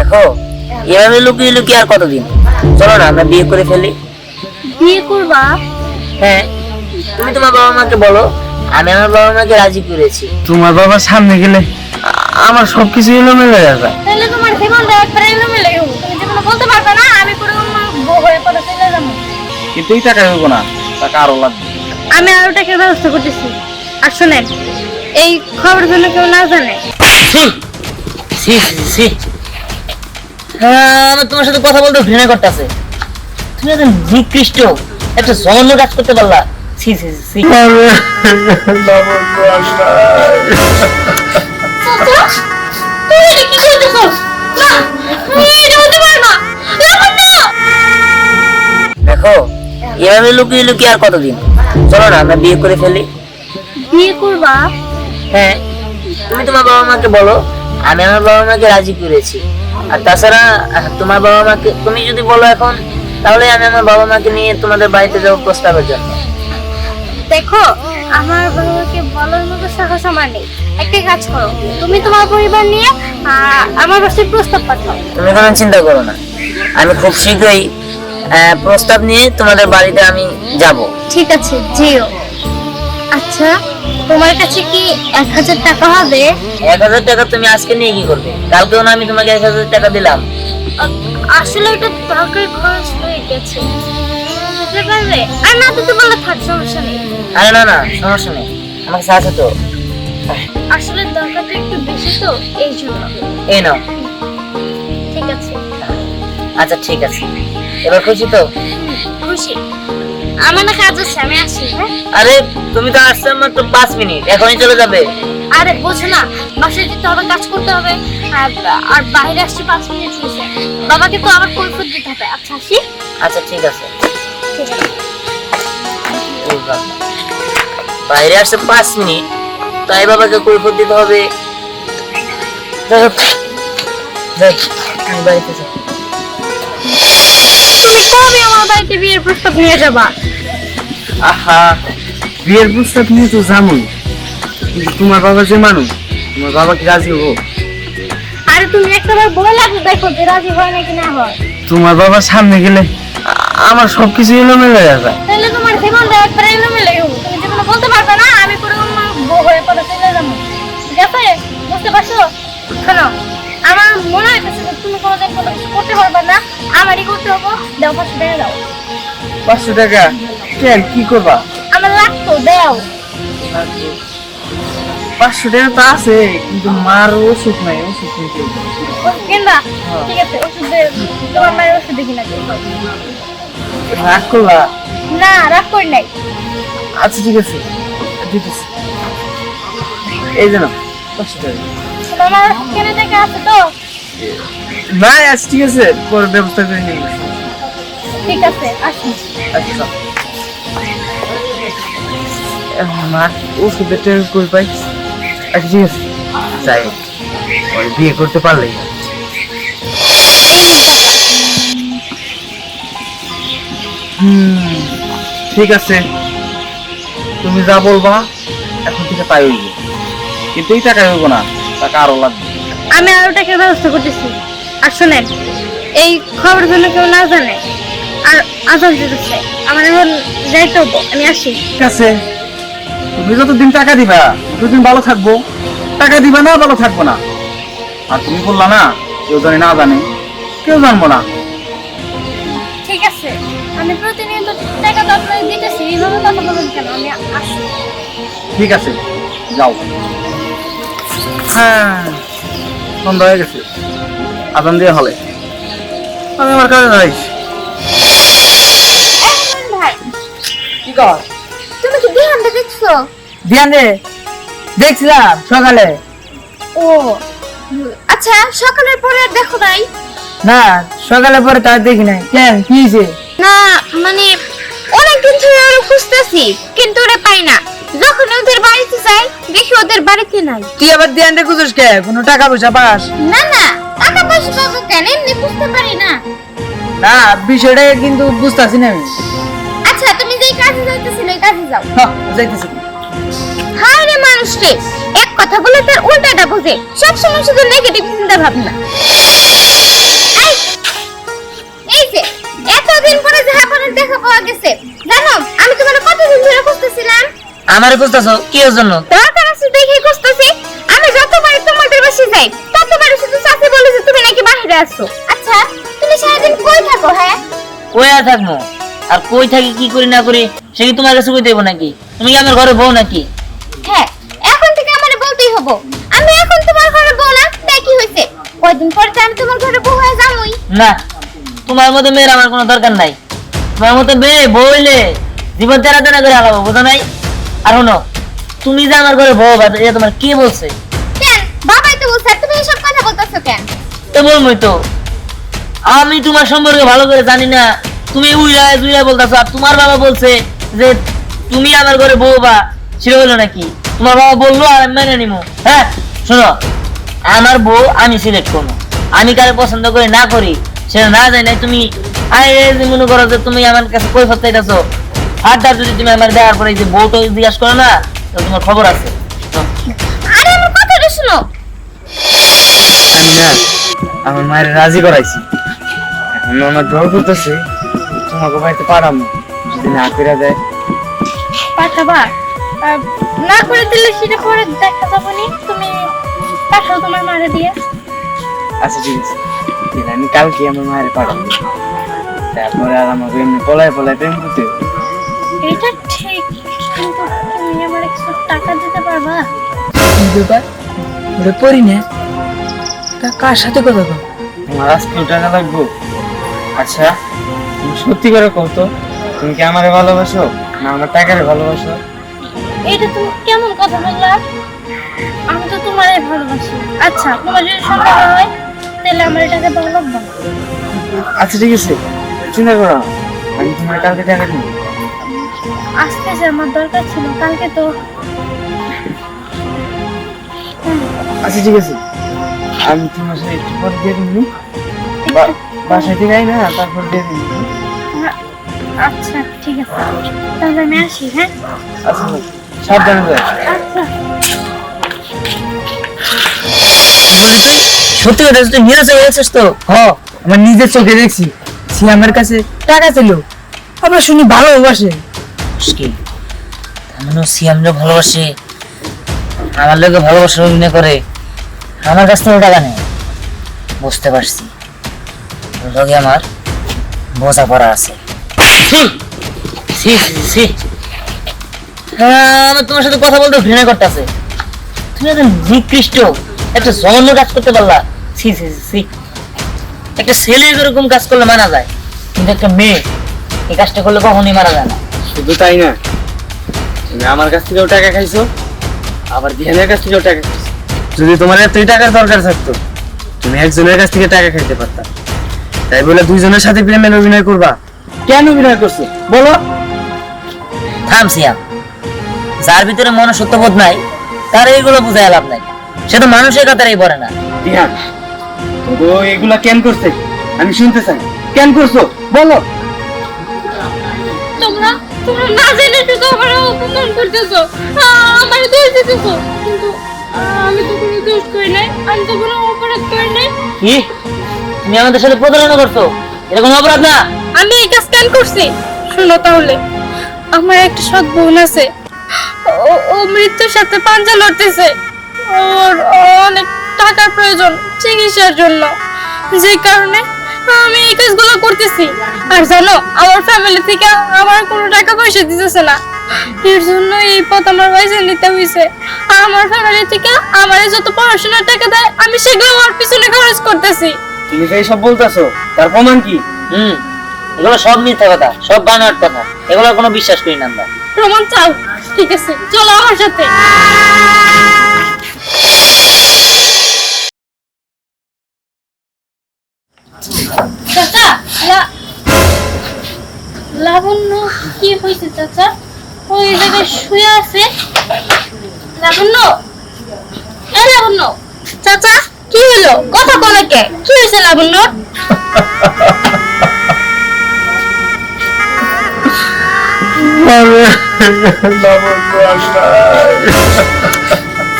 দেখো এভাবে লুকিয়ে লুকিয়ে আর কতদিন? চলো না আমরা বিয়ে করে ফেলি। বিয়ে করবা? হ্যাঁ তুমি তোমার বাবা মাকে বলো আমি আমার বাবা মাকে রাজি করেছি। তোমার বাবার সামনে গেলে আমার সবকিছু এলোমেলো হয়ে যায় তাহলে তোমার জীবনটা একবারে এলোমেলো হয়ে তুমি যেগুলো বলতে পারবে না আমি বউ হয়ে পরে চলে যাব। কিন্তু এই টাকা হইব না টাকা আরও লাগবে। আমি আরও টাকার ব্যবস্থা করতেছি। আর শোনেন এই খবর যেন কেউ না জানে। ছি, ছি হ্যাঁ আমার তোমার সাথে কথা বলতে ঘৃণা করতেছে। তুমি এত নিকৃষ্ট একটা জঘন্য কাজ করতে পারলা। ছি ছি ছি, দেখো এভাবে লুকিয়ে লুকিয়ে আর কতদিন? চলো না আমরা বিয়ে করে ফেলি। বিয়ে করবা? হ্যাঁ তুমি তোমার বাবা মাকে বলো আমি আমার বাবা মাকে রাজি করেছি। আর তাছাড়া তোমার বাবা মাকে তুমি যদি বলো এখন তাহলে আমি আমার বাবা মাকে নিয়ে তোমাদের বাড়িতে যাব প্রস্তাবের জন্য। দেখো আমার বাবাকে বলার মতো সাহস আমার নেই। একটা কাজ করো তুমি তোমার পরিবার নিয়ে আমার বাসায় প্রস্তাব পাঠাও। তুমি কোনো চিন্তা করো না। আমি খুব শীঘ্রই প্রস্তাব নিয়ে তোমাদের বাড়িতে আমি যাব। ঠিক আছে যেও। আচ্ছা তোমার কাছে কি এক হাজার টাকা হবে? এক হাজার টাকা তুমি আজকে নিয়ে কি করবে? কালকেও না আমি তোমাকে এক হাজার টাকা দিলাম। আসলে এটা তরকারি খরচ হয়ে গেছে। পারবে আর না থাক সমস্যা নেই। আরে না না সমস্যা নেই। কাছে আছে তো আসলে দরকারটা একটু বেশি তো এই জন্য। এই নাও। ঠিক আছে। আচ্ছা ঠিক আছে। এবার খুশি তো? খুশি। আমার না কাজ আছে আমি আসি। আরে তুমি তো আসছো মাত্র পাঁচ মিনিট এখনই চলে যাবে। আরে বোঝো না বাসায় যেতে হবে কাজ করতে হবে। আর বাইরে আসছি পাঁচ মিনিট হয়েছে। বাবাকে তো আবার কৈফত দিতে হবে। আচ্ছা আসি? আচ্ছা ঠিক আছে। ঠিক আছে। বাইরে আসছে পাঁচ মিনিট তাই বাবাকে কৈফত দিতে হবে। আমি বাড়িতে যাই। তুমি কবে আমার বাড়িতে বিয়ের প্রস্তাব নিয়ে যাবা? আহা বিয়ের প্রস্তাব নিয়ে তো জানোই। কিন্তু তোমার বাবা যে মানুষ তোমার বাবা কি রাজি হব? আরে তুমি একটাবার বলে লাগবে দেখো যে রাজি হয় নাকি না হয়। তোমার বাবার সামনে গেলে আমার সবকিছু এলোমেলো হয়ে যায়। তাহলে তোমার জীবনটা একবারে এলোমেলো হয়ে তুমি বলতে পারবে না আমি অন্য বউ হয়ে পরে চলে যাব। ঠিক আছে? বুঝতে পারছ? শোনো আমার মনে হইতেছে তুমি কোনোদিন কোনো করতে পারবে না। আমারই করতে হব। দাও পাঁচশো টাকা দাও। পাঁচশো টাকা? কি করবা? আমার লাগতো দাও। পাঁচশো টাকা তো আছে কিন্তু মার ওষুধ নাই ওষুধ নিতে কিনবা? ঠিক আছে ওষুধ তোমার মায়ের ওষুধ দেখি না রাগ করলা না রাগ করি নাই। আচ্ছা ঠিক আছে। দিতেছি। এই জানো পাঁচশো টাকা। তোমার ওষুধ টাকা আছে তো? না আচ্ছা ঠিক আছে পরে ব্যবস্থা করে নিয়ে। ঠিক আছে আসি। আচ্ছা মা, ওষুধের কই পাই আচ্ছা ঠিক আছে। যাই ওই বিয়ে করতে পারলেই ঠিক আছে। তুমি যা বলবা, এখন থেকে তাই হইব। কিন্তু এই টাকা হইব না, টাকা আরও লাগবে। আমি আরও টাকার ব্যবস্থা করতেছি। আর শোনেন, এই খবর জন্য কেউ না জানে আর আজান দিতেছে আমার এখন যাইতে হব আমি আসি। ঠিক আছে। তুমি যতদিন টাকা দিবা ততদিন ভালো থাকব। টাকা দিবা না ভালো থাকব না। আর তুমি বললা না কেউ জানে না জানে। কেউ জানব না। ঠিক আছে। আমি প্রতিনিয়ত টাকা তো আপনাকে দিতেছি এইভাবে কথা বলুন কেন? আমি আসি। ঠিক আছে যাও। হ্যাঁ সন্ধ্যা হয়ে গেছে। আদান দিয়ে হলে। আমি আমার কাজে যাই কর। তুমি কি বিহানটা দেখছ? ধ্যান দে দেখছিলাম সকালে। ও আচ্ছা সকালের পরে আর দেখো নাই? না সকালে পরে তার দেখি নাই। কেন কি হয়েছে? না মানে অনেকদিন ধরে ওরা খুঁজতেছি কিন্তু ওরা পাই না। যখন ওদের বাড়িতে যাই দেখি ওদের বাড়িতে নাই। তুই আবার ধ্যান রে খুঁজোস কে? কোনো টাকা পয়সা পাস? না না টাকা পয়সা পাবো কেন? এমনি বুঝতে পারি না। না বিষয়টা কিন্তু বুঝতেছি না আমি। কাজে যাইতেছি না কাজে যাও। হ্যাঁ হায় রে মানুষ রে এক কথা তার উল্টাটা বুঝে। সব সময় শুধু নেগেটিভ চিন্তা ভাবনা। এতদিন পরে যাহা করার দেখা পাওয়া গেছে জানো আমি তোমার কতদিন ধরে খুঁজতেছিলাম? আমার খুঁজতেছো? কি এর জন্য? দরকার আছে দেখে খুঁজতেছি। আমি যতবার তোমাদের বাসে যাই ততবার শুধু চাচি বলে যে তুমি নাকি বাইরে আছো। আচ্ছা তুমি সারাদিন কই থাকো হ্যাঁ? কই থাকব? আর কই থাকি কি করি না করি সে কি তোমার কাছে কই দেবো নাকি? তুমি কি আমার ঘরে বউ নাকি? হ্যাঁ এখন থেকে আমারে বলতেই হব। আমি এখন তোমার ঘরে বউ না তাই কি হয়েছে? কয়দিন পরে তো আমি তোমার ঘরে বউ হয়ে যাবই না তোমার মতো মেয়ের আমার কোনো দরকার নাই। তোমার মতো মেয়ে বইলে জীবন তেরা তেরা করে হারাবো বোঝো নাই? আর শোনো তুমি যে আমার ঘরে বউ বাদ এটা তোমার কে বলছে? কেন? বাবাই তো বলছে তুমি এসব কথা বলতেছো কেন? তো বলবই তো। আমি তোমার সম্পর্কে ভালো করে জানি না তুমি উইরা উইরা বলতেছো আর তোমার বাবা বলছে যে তুমি আমার ঘরে বউ বা সেটা হলো নাকি? তোমার বাবা বলল আর আমি মেনে নিবো হ্যাঁ শোনো আমার বউ আমি সিলেক্ট করব আমি কারে পছন্দ করি না করি সেটা না জানি না তুমি আরে মনে করো যে তুমি আমার কাছে কই চাইতেছো হাতটা যদি তুমি আমার দেওয়ার পরে এই যে বউটা জিজ্ঞাসা করো না তোমার খবর আছে। আরে আমার কথাটা শুনো। আমি না আমার মায়ের রাজি করাইছি। এখন আমার ডর করতেছে। তোমাকে বাড়িতে পারামো যদি না করে দেয়। পাঠাবা? না করে দিলে সেটা পরে দেখা যাবে নি। তুমি পাঠাও তোমার মারে দিয়ে। আচ্ছা ঠিক আছে। ঠিক আমি কালকে আমার মায়ের পাঠাবো। তারপরে আর আমাকে এমনি পলায় পলায় প্রেম করতে এটা ঠিক কিন্তু তুমি আমার কিছু টাকা দিতে পারবা? ব্যাপার? ওটা পড়ি না? তা কার সাথে কথা কও তোমার আজকে টাকা লাগবো। আচ্ছা। সত্যি করে কও তো। তুমি কি আমারে ভালোবাসো? না আমার টাকারে ভালোবাসো? এটা তুমি কেমন কথা বললা? আমি তো তোমারই ভালোবাসি। আচ্ছা তোমার যদি সন্দেহ হয় তাহলে আমার এটাকে ভালো লাগবে না। আচ্ছা ঠিক আছে। চিন্তা করো। আমি তোমার কালকে টাকা দিব। আসতেছে আমার দরকার ছিল কালকে তো। আচ্ছা ঠিক আছে। আমি তোমার সাথে একটু পরে দিয়ে বা- বাসায় থেকে না তারপর দিয়ে দিবি আচ্ছা ঠিক আছে। তাহলে আমি আসি হ্যাঁ? আচ্ছা সাবধানে যায় আচ্ছা। সত্যি কথা তুই নিরাশ হয়ে গেছিস তো? হ আমার নিজের চোখে দেখছি সে আমার কাছে টাকা ছিল আবার শুনি ভালোবাসে। মুশকিল এমনও সিয়ামরা ভালোবাসে আমার লোকে ভালোবাসার অভিনয় করে আমার কাছ থেকে টাকা নেই বুঝতে পারছি। লগে আমার বোঝা পড়া আছে। ছি, ছি। হ্যাঁ, আমার তোমার সাথে কথা বলতে ঘৃণা করতেছে। তুমি একজন নিকৃষ্ট একটা জঘন্য কাজ করতে পারলা। ছি ছি, ছি। একটা ছেলে এরকম কাজ করলে মানা যায় কিন্তু একটা মেয়ে এই কাজটা করলে কখনই মারা যায় না। শুধু তাই না তুমি আমার কাছ থেকেও টাকা খাইছো আবার দিহানের কাছ থেকেও টাকা খাইছো। যদি তোমার এতই টাকার দরকার থাকতো তুমি একজনের কাছ থেকে টাকা খাইতে পারতা। তাই বলে দুইজনের সাথে প্রেমের অভিনয় করবা। কেন অভিনয় করছ? বলো। থাম সিয়াম। যার ভিতরে মনুষ্যত্ববোধ নাই তার এইগুলো বুঝায় লাভ নাই। সে তো মানুষের কাতারেই পড়ে না। তো এগুলা কেন করছে? আমি শুনতে চাই। কেন করছ? বলো। তোমরা তোমরা না জেনে শুধু আমার অপমান করতেছো? আমার দোষ দিতেছো। কিন্তু আমি তো কোনো দোষ করি নাই আমি তো কোনো অপরাধ করি নাই। কি? তুমি আমাদের সাথে প্রতারণা করছ? এটা কোনো অপরাধ না। আমি এই কাজ করছি। শোনো তাহলে, আমার একটা সৎ বোন আছে। ও মৃত্যুর সাথে পাঞ্জা লড়তেছে। ওর অনেক টাকার প্রয়োজন চিকিৎসার জন্য। যে কারণে আমি এই কাজগুলো করতেছি। আর জানো, আমার ফ্যামিলি থেকে আমার কোনো টাকা পয়সা দিতেছে না। এর জন্য এই পথ আমার পয়সা নিতে হয়েছে আর আমার ফ্যামিলি থেকে আমার যত পড়াশোনার টাকা দেয়, আমি সেগুলো ওর পিছনে খরচ করতেছি। তুমি যে সব বলতেছো তার প্রমাণ কি? হুম এগুলো সব মিথ্যা কথা সব বানোয়ার কথা এগুলো কোনো বিশ্বাস করি না আমরা। প্রমাণ চাও ঠিক আছে চলো আমার সাথে। চাচা লাবণ্য কি হয়েছে চাচা? ওই জায়গায় শুয়ে আছে। লাবণ্য? এ লাবণ্য? চাচা? কি হলো? কথা বলে কে? কি হয়েছে লাবণ্য?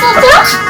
চাচা?